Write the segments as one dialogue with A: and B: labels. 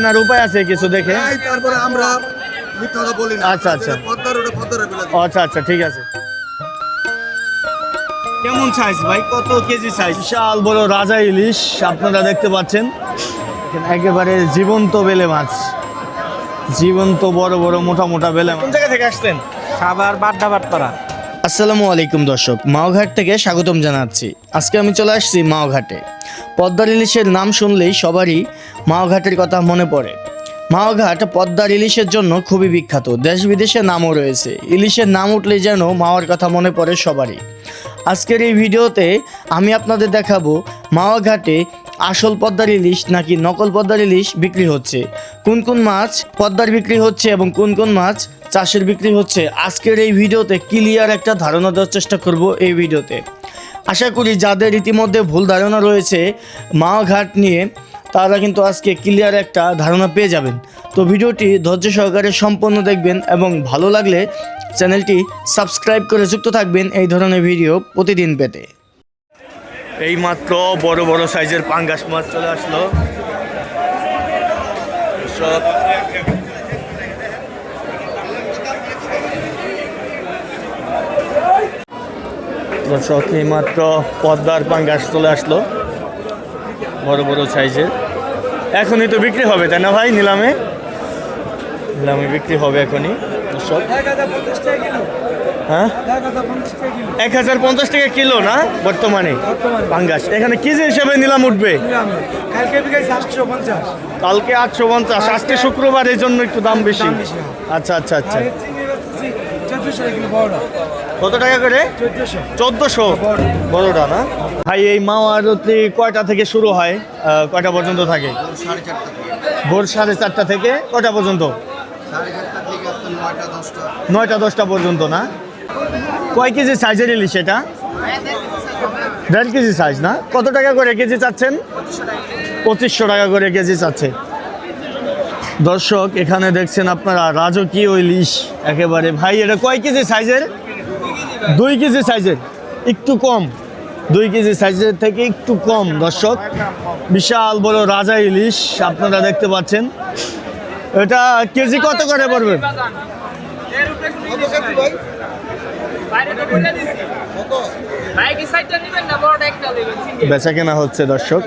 A: চেনার উপায় আছে কিছু দেখে?
B: তারপরে আমরা মিথ্যা বলি না।
A: আচ্ছা, আচ্ছা। আচ্ছা আচ্ছা ঠিক আছে। কেমন সাইজ ভাই? কত কেজি সাইজ বিশাল বড় রাজা ইলিশ আপনারা দেখতে পাচ্ছেন। এখানে একেবারে জীবন্ত বেলে মাছ। জীবন্ত বড় বড় মোটা মোটা বেলে মাছ। কোন জায়গা থেকে আসছেন?
C: খাবার বাড্ডা বাটপাড়া।
A: আসসালামু আলাইকুম দর্শক, মাওঘাট থেকে স্বাগতম জানাচ্ছি। আজকে আমি চলে আসছি মাওঘাটে। পদ্মার ইলিশের নাম শুনলেই সবারই মাওঘাটের কথা মনে পড়ে। মাওঘাট পদ্মার ইলিশের জন্য খুবই বিখ্যাত, দেশ বিদেশে নামও রয়েছে। ইলিশের নাম উঠলেই যেন মাওয়ার কথা মনে পড়ে সবারই। আজকের এই ভিডিওতে আমি আপনাদের দেখাবো মাওয়াঘাটে আসল পদ্মার ইলিশ নাকি নকল পদ্মার ইলিশ বিক্রি হচ্ছে? কোন কোন মাছ পদ্মার বিক্রি হচ্ছে এবং কোন কোন মাছ চাষের বিক্রি হচ্ছে? আজকের এই ভিডিওতে ক্লিয়ার একটা ধারণা দেওয়ার চেষ্টা করব এই ভিডিওতে। আশা করি যাদের ইতিমধ্যে ভুল ধারণা রয়েছে মাওঘাট নিয়ে, তারা কিন্তু আজকে ক্লিয়ার একটা ধারণা পেয়ে যাবেন। তো ভিডিওটি ধৈর্য সহকারে সম্পূর্ণ দেখবেন এবং ভালো লাগলে চ্যানেলটি সাবস্ক্রাইব করে যুক্ত থাকবেন এই ধরনের ভিডিও প্রতিদিন পেতে। এই মাত্র বড় বড় সাইজের পাঙ্গাস মাছ চলে আসলো। সব এই মাত্র পদ্মার পাঙ্গাস চলে আসলো। বড় বড় সাইজের। এখনই তো বিক্রি হবে, তাই না ভাই, নিলামে? নিলামে বিক্রি হবে এখনই। দর্শক। হ্যাঁ? এক হাজার পঞ্চাশ টাকা কিলো না বর্তমানে? পাঙ্গাস। এখানে কেজি হিসেবে নিলাম উঠবে।
C: কালকে আটশো পঞ্চাশ।
A: আজকে শুক্রবার এই জন্য একটু দাম বেশি।
C: হ্যাঁ।
A: আচ্ছা আচ্ছা আচ্ছা। কত টাকা করে?
C: চোদ্দশো।
A: বড়টা। না? ভাই এই মাওয়ারতি কয়টা থেকে শুরু হয়? কয়টা পর্যন্ত থাকে? ভোর সাড়ে চারটা থেকে। কয়টা পর্যন্ত?
B: নয়টা দশটা
A: পর্যন্ত না? কয় কেজি সাইজের ইলিশ এটা? দেড় কেজি সাইজ না? কত টাকা করে কেজি চাচ্ছেন? পঁচিশশো টাকা করে কেজি চাচ্ছে। দর্শক, এখানে দেখছেন আপনারা রাজকীয় ইলিশ একেবারে। ভাই, এটা কয় কেজি সাইজের দুই কেজি সাইজের একটু কম। দুই কেজি সাইজের থেকে একটু কম, দর্শক। বিশাল বড় রাজা ইলিশ আপনারা দেখতে পাচ্ছেন। এটা কেজি কত করে পড়বে? বেচা কেনা হচ্ছে দর্শক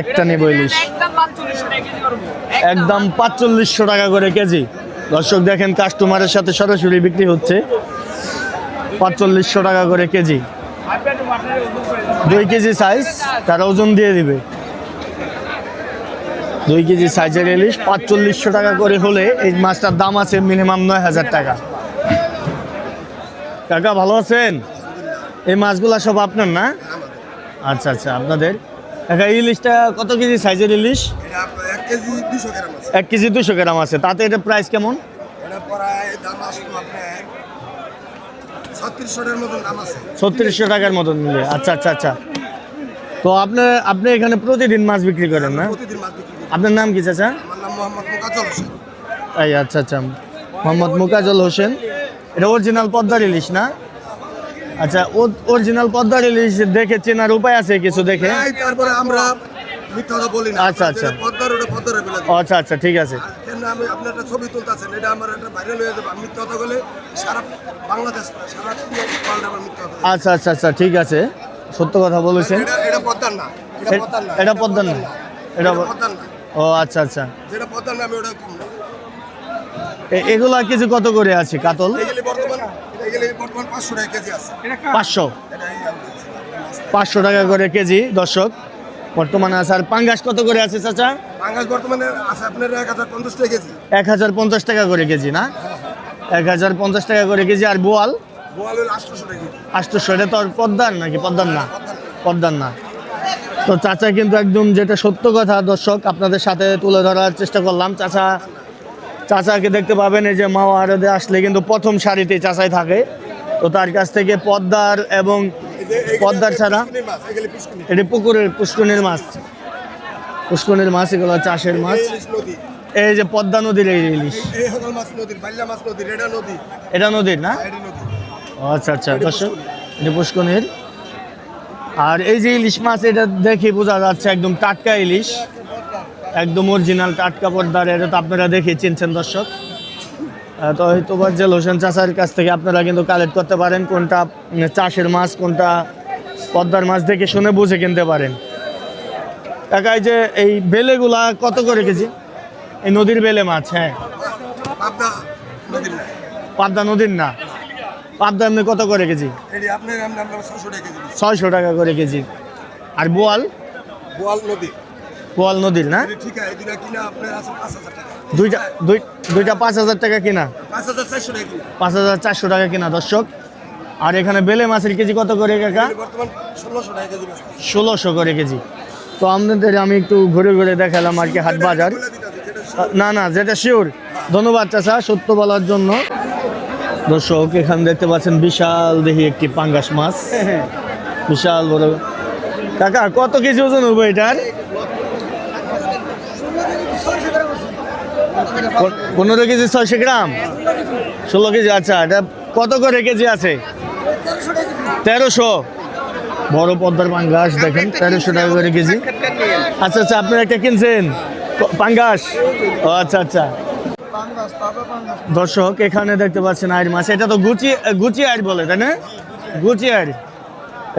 A: একটা নেব ইলিশ
D: একদম 45 টাকা কেজি করব।
A: একদম পাঁচচল্লিশশো টাকা করে কেজি। দর্শক দেখেন কাস্টমারের সাথে সরাসরি বিক্রি হচ্ছে। পাঁচচল্লিশশো টাকা করে কেজি। দুই কেজি সাইজ তারা ওজন দিয়ে দিবে। দুই কেজি সাইজের ইলিশ পাঁচচল্লিশশো টাকা করে হলে এই মাছটার দাম আছে মিনিমাম নয় হাজার টাকা। কাকা ভালো আছেন? এই মাছগুলা সব আপনার না? আচ্ছা আচ্ছা আপনাদের। কাকা ইলিশটা কত কেজি সাইজের ইলিশ?
B: এক কেজি দুশো গ্রাম আছে।
A: তাতে এটা প্রাইস কেমন?
B: ছত্রিশশো টাকার মতন
A: মিলে আচ্ছা আচ্ছা আচ্ছা। তো আপনার আপনি এখানে প্রতিদিন মাছ বিক্রি করেন না? আপনার নাম কি চাচা? আচ্ছা আচ্ছা। মোহাম্মদ মুকাজল হোসেন। এটা অরিজিনাল পদ্মার ইলিশ না? আচ্ছা অরিজিনাল পদ্মার ইলিশ দেখে চেনার উপায় আছে কিছু দেখে?
B: তারপরে আমরা
A: আচ্ছা, আচ্ছা। আচ্ছা আচ্ছা ঠিক আছে।
B: আমি আপনার একটা ছবি তুলতেছেন এটা আমার একটা ভাইরাল হয়ে যাবে। মিথ্যা কথা বলে সারা বাংলাদেশ।
A: আচ্ছা আচ্ছা আচ্ছা ঠিক আছে। সত্য কথা বলেছেন।
B: এটা পদ্মার না এটা পদ্মার না
A: এটা পদ্মার না। এটা
B: এটা পদ্মার না।
A: ও আচ্ছা আচ্ছা।
B: যেটা পদ্মার না আমি ওটা কম না
A: এ- এগুলা কিছু কত করে আছে কাতল?
B: পাঁচশো টাকা
A: পাঁচশো? টাকা করে কেজি দর্শক। বর্তমানে আছে। আর পাঙ্গাস কত করে আছে চাচা?
B: বাংলাদেশ বর্তমানে আছে আপনার এক হাজার পঞ্চাশ টাকা কেজি।
A: এক হাজার পঞ্চাশ টাকা করে কেজি না? এক হাজার পঞ্চাশ টাকা করে কেজি। আর বোয়াল?
B: কেজি।
A: আটশোশো। এটা তো আর পদ্মার নাকি? পদ্মার না? পদ্মার না। তো চাচা কিন্তু একদম যেটা সত্য কথা দর্শক আপনাদের সাথে তুলে ধরার চেষ্টা করলাম। চাচা চাচাকে দেখতে পাবেন এই যে মাওয়া আরদে আসলে কিন্তু প্রথম সারিতে চাচাই থাকে। তো তার কাছ থেকে পদ্মার এবং পদ্মার ছাড়া এটি পুকুরের পুষ্কনের মাছ। পুষ্কনের মাছ এগুলো চাষের মাছ। এই যে পদ্মা নদীর এই ইলিশ।
B: এটা
A: নদীর না? আচ্ছা আচ্ছা দর্শক এটি পুষ্কনের আর এই যে ইলিশ মাছ এটা দেখে বোঝা যাচ্ছে একদম টাটকা ইলিশ। একদম অরিজিনাল টাটকা পর্দার এটা তো আপনারা দেখে চিনছেন দর্শক। তো হয়তো যে হোসেন চাষার কাছ থেকে আপনারা কিন্তু কালেক্ট করতে পারেন কোনটা চাষের মাছ কোনটা পদ্মার মাছ দেখে শুনে বুঝে কিনতে পারেন। একাই যে এই বেলেগুলা কত করে কেজি? এই নদীর বেলে মাছ হ্যাঁ।
B: পাবনা নদীর না।
A: পাবদা নদীর না। পাবদা এমনি কত করে কেজি। ছয়শো টাকা করে কেজি। আর বোয়াল?
B: বোয়াল নদী।
A: বোয়াল নদীর না? দুইটা দুই দুইটা পাঁচ হাজার টাকা কিনা?
B: পাঁচ হাজার চারশো টাকা কিনা।
A: দর্শক। আর এখানে বেলে মাছের কেজি কত করে কাকা?
B: ষোলোশো
A: করে কেজি। তো আপনাদের আমি একটু ঘুরে ঘুরে দেখালাম আর কি হাট বাজার। না না যেটা শিওর ধন্যবাদ চাচা সত্য বলার জন্য। দর্শক এখানে দেখতে পাচ্ছেন বিশাল দেখি একটি পাঙ্গাস মাছ। বিশাল বড়। কাকা কত কেজি ওজন হবে এটার? পনেরো কেজি ছয়শো গ্রাম? ষোলো কেজি আচ্ছা এটা কত করে কেজি আছে? তেরোশো। বড় পদ্মার পাঙ্গাস দেখেন তেরোশো টাকা করে কেজি। আচ্ছা আচ্ছা আপনি একটা কিনছেন? পাঙ্গাস? ও আচ্ছা আচ্ছা। দর্শক এখানে দেখতে পাচ্ছেন আয়ের মাছ। এটা তো গুচি গুচি আয়ের বলে তাই না? গুচি আয়ের।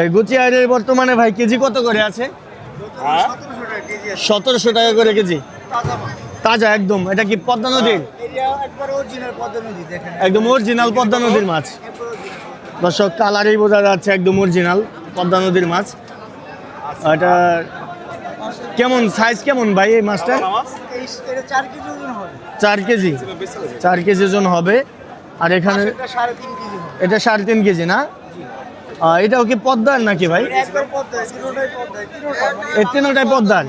A: এই গুচি আয়ের বর্তমানে ভাই কেজি কত করে আছে? সতেরোশো টাকা করে কেজি। তাজা একদম এটা কি পদ্মা নদীর? একদম অরিজিনাল পদ্মা নদীর মাছ। দর্শক কালারেই বোঝা যাচ্ছে একদম অরিজিনাল পদ্মা নদীর মাছ। এটা কেমন সাইজ কেমন ভাই এই মাছটা? চার কেজি চার কেজি। ওজন হবে। আর এখানে এটা সাড়ে তিন কেজি না? এটাও কি পদ্মার নাকি ভাই? এই তিনটাই পদ্মার।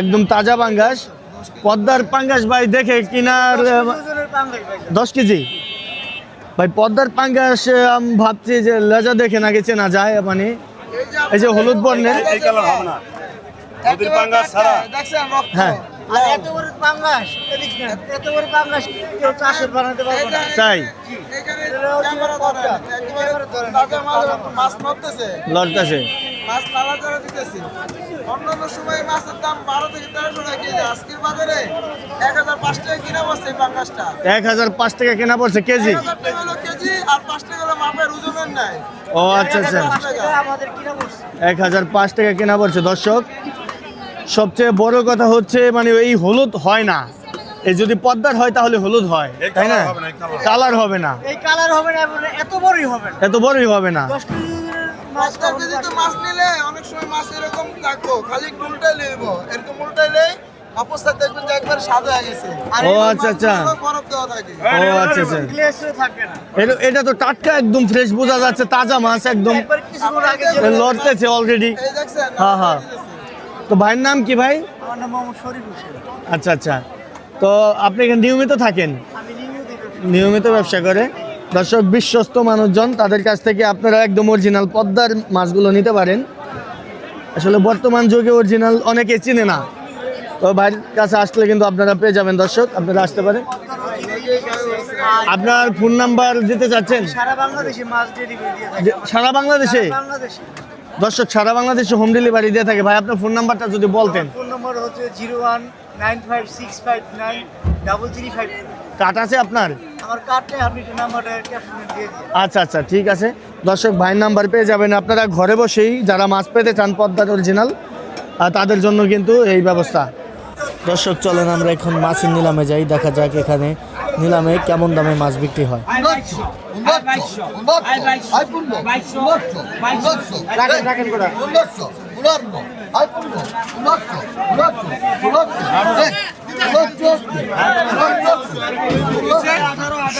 A: একদম তাজা পাঙ্গাস। পদ্মার পাঙ্গাস ভাই দেখে কিনার দশ কেজি ভাই। পদ্মার পাঙ্গাস আমি ভাবছি যে লেজা দেখে নাকি চেনা যায় মানে। এই যে হলুদ বর্ণের।
E: পাঙ্গাস
A: হ্যাঁ।
F: আর এত বড় পাঙ্গাস এত বড় পাঙ্গাস কেউ চাষের বানাতে পারবে না।
A: তাই?
F: এটা original পদ্মা। একেবারে ধরেন,
C: মাছ নড়তেছে।
A: লড়তেছে
C: মাছ অন্যান্য সময় মাছের দাম বারো থেকে তেরোশো টাকা আজকের বাজারে এক হাজার পাঁচ টাকা কিনা বসছে পাঙ্গাসটা
A: এক হাজার পাঁচ টাকা কেনা পড়ছে কেজি?
C: এক হাজার টাকা হলো কেজি আর পাঁচ টাকা হলো মাপের ওজনের নাই
A: ও আচ্ছা আচ্ছা।
F: পাঁচ টাকা আমাদের কিনা পড়ছে।
A: এক হাজার পাঁচ টাকা কেনা পড়ছে দর্শক। সবচেয়ে বড় কথা হচ্ছে মানে এই হলুদ হয় না। এই যদি পদ্মার হয় তাহলে হলুদ হয়। তাই না? কালার হবে না
F: এই কালার হবে না। এত বড়ই হবে না।
A: এত বড়ই হবে না।
F: দশ কেজির
C: পাঁচ
F: মাছ
C: টাকা কেজি তো মাছ নিলে অনেক সময় মাছ এরকম থাকব খালি একটু এরকম উল্টাইলে অবস্থা দেখবেন যে একবার স্বাদ হয়ে গেছে।
A: ও আচ্ছা আচ্ছা।
C: বরফ দেওয়া থাকে।
A: ও আচ্ছা আচ্ছা।
F: গ্লেস না।
A: এটা- এটা তো টাটকা একদম ফ্রেশ বোঝা যাচ্ছে তাজা মাছ একদম। লড়তেছে অলরেডি
C: এই দেখছেন
A: হ্যাঁ হ্যাঁ। তো ভাইয়ের নাম কি ভাই?
F: আমার নাম মোহাম্মদ শরীফ হোসেন।
A: আচ্ছা আচ্ছা। তো আপনি এখানে নিয়মিত থাকেন?
F: নিয়মিত
A: ব্যবসা করে। দর্শক বিশ্বস্ত মানুষজন তাদের কাছ থেকে আপনারা একদম অরিজিনাল পদ্মার মাছগুলো নিতে পারেন। আসলে বর্তমান যুগে অরিজিনাল অনেকে চিনে না। তো ভাইয়ের কাছে আসলে কিন্তু আপনারা পেয়ে যাবেন দর্শক। আপনারা আসতে পারেন। আপনার ফোন নাম্বার দিতে চাচ্ছেন?
F: সারা বাংলাদেশে?
A: সারা বাংলাদেশে। দর্শক সারা বাংলাদেশে হোম ডেলিভারি দিয়ে থাকে। ভাই আপনার ফোন নাম্বারটা যদি বলতেন।
F: ফোন নম্বর হচ্ছে zero one nine five six five nine double three five.
A: কাট আছে আপনার?
F: আমার কার্ডে আপনি একটু নাম্বারটা ক্যাপশনে দিয়ে দিন।
A: আচ্ছা আচ্ছা ঠিক আছে। দর্শক ভাইয়ের নাম্বার পেয়ে যাবেন। আপনারা ঘরে বসেই যারা মাছ পেতে চান পদ্মার অরিজিনাল তাদের জন্য কিন্তু এই ব্যবস্থা। দর্শক চলেন আমরা এখন মাছের নিলামে যাই দেখা যাক এখানে নিলামে কেমন দামে মাছ বিক্রি হয়?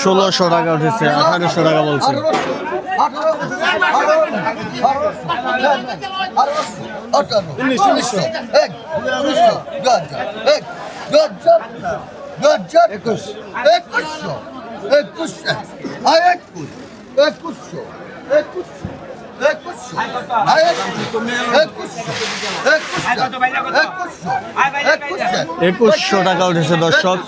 A: ষোলোশো টাকা উঠেছে আঠারোশো টাকা বলছে।
B: উনিশশো উনিশশো এক উনিশশো এক হাজার একুশ একুশশো একুশ আর একুশ একুশশো একুশ
A: একুশশো টাকা উঠেছে দর্শক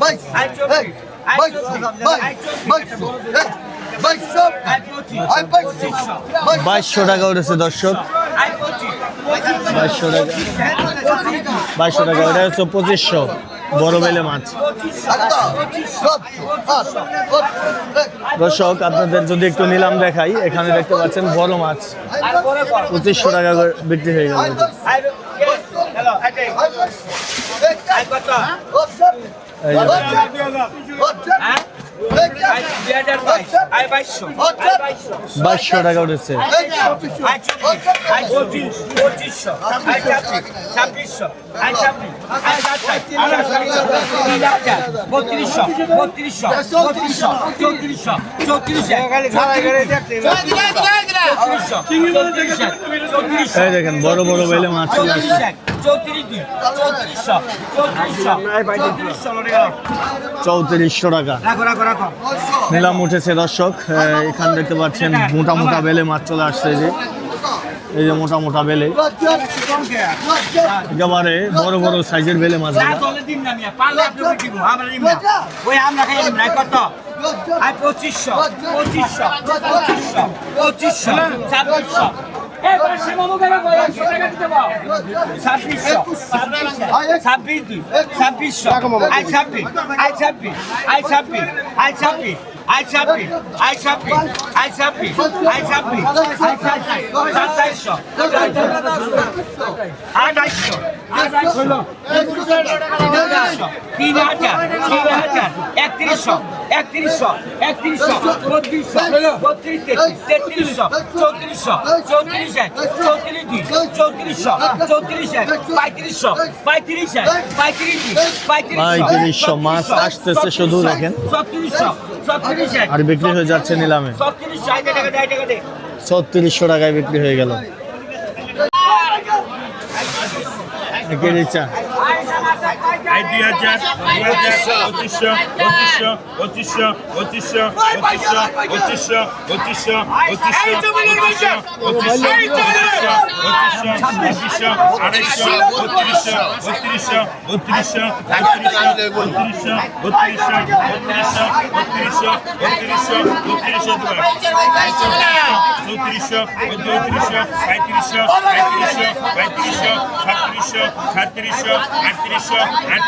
A: বাইশশো টাকা উঠেছে, দর্শক। বাইশশো টাকা। বাইশশো টাকা, এটা হচ্ছে পঁচিশশো, বড় বেলে মাছ। দর্শক, আপনাদের যদি একটু নিলাম দেখাই, এখানে দেখতে পাচ্ছেন বড় মাছ। পঁচিশশো টাকা করে বিক্রি হয়ে গেল। এই বাইশশো টাকা উঠেছে। দেখেন বড় বড় বেলে মাছ
D: চৌত্রিশশো
A: টাকা। নিলাম উঠেছে দর্শক এখান দেখতে পাচ্ছেন মোটা মোটা বেলে মাছ চলে আসছে যে। এই যে মোটা মোটা বেলে। একেবারে বড় বড় সাইজের বেলে মাছ
D: পঁচিশশো পঁচিশশো পঁচিশশো পঁচিশশো আড়াইশো তিন হাজার। তিন হাজার। একত্রিশশো একত্রিশশো একত্রিশশো বত্রিশশো বত্রিশ তেত্রিশশো চৌত্রিশশো চৌত্রিশ এক চৌত্রিশ দুই চৌত্রিশশো চৌত্রিশ এক পঁয়ত্রিশশো পঁয়ত্রিশ এক পঁয়ত্রিশ দুই
A: পঁয়ত্রিশশো, মাছ আসতেছে শুধু দেখেন।
D: এক
A: আর বিক্রি হয়ে যাচ্ছে নিলামে।
D: টাকা টাকা
A: ছত্রিশশো টাকায় বিক্রি হয়ে গেল। কে দিচ্ছা।
E: এই দুই হাজার দুই হাজার পঁচিশশো পঁচিশশো পঁচিশশো পঁচিশশো পঁচিশশো পঁচিশশো পঁচিশশো পঁচিশশো পঁচিশশো পঁচিশশো আড়াইশো বত্রিশশো বত্রিশশো বত্রিশশো বত্রিশশো বত্রিশশো বত্রিশশো বত্রিশশো বত্রিশশো বত্রিশশো চৌত্রিশশো চৌত্রিশশো পঁয়ত্রিশশো পঁয়ত্রিশশো পঁয়ত্রিশশো ছত্রিশশো ছত্রিশশো আটত্রিশশো আটত্রিশশো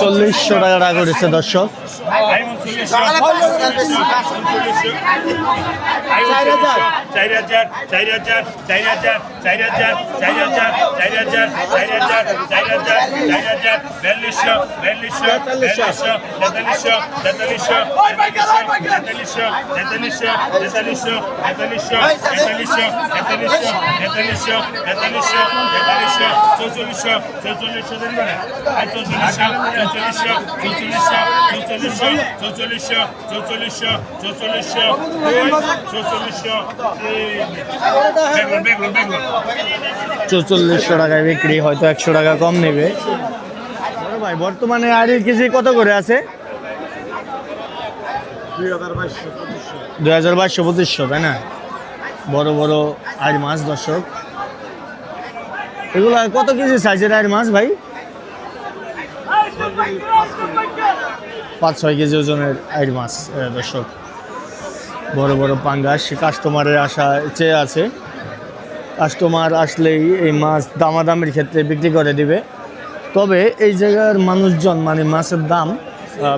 A: চল্লিশশো টাকা করেছে দর্শক
E: তেতাল্লিশশো চৌচল্লিশশো চৌচল্লিশশো আর চৌচল্লিশশো চৌচল্লিশশো চৌচল্লিশশো
A: টাকায় বিক্রি, হয়তো একশো টাকা কম নেবে। ভাই, বর্তমানে আড়ির কেজি কত করে আছে? দুই হাজার বাইশশো, পঁচিশশো, তাই না? বড় বড় আড় মাছ, দর্শক। এগুলা কত কেজি সাইজের আড় মাছ ভাই? পাঁচ ছয় কেজি ওজনের আড় মাছ দর্শক। বড় বড় পাঙ্গাস কাস্টমারের আশা চেয়ে আছে। কাস্টমার আসলেই এই মাছ দামাদামের ক্ষেত্রে বিক্রি করে দিবে। তবে এই জায়গার মানুষজন মানে মাছের দাম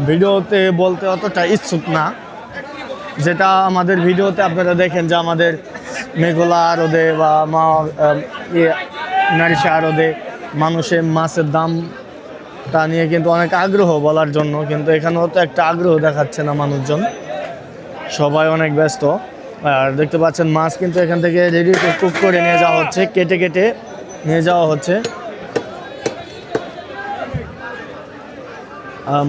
A: ভিডিওতে বলতে অতটা ইচ্ছুক না। যেটা আমাদের ভিডিওতে আপনারা দেখেন যে আমাদের মেঘলা আরদে বা মা ইয়ে, আরদে মানুষের মাছের দাম তা নিয়ে কিন্তু অনেক আগ্রহ বলার জন্য কিন্তু এখানেও তো একটা আগ্রহ দেখাচ্ছে না মানুষজন। সবাই অনেক ব্যস্ত। আর দেখতে পাচ্ছেন মাছ কিন্তু এখান থেকে রেডি কুক করে নিয়ে যাওয়া হচ্ছে কেটে কেটে নিয়ে যাওয়া হচ্ছে।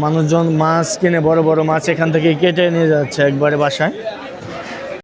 A: মানুষজন মাছ কিনে বড় বড় মাছ এখান থেকে কেটে নিয়ে যাচ্ছে একবারে বাসায়।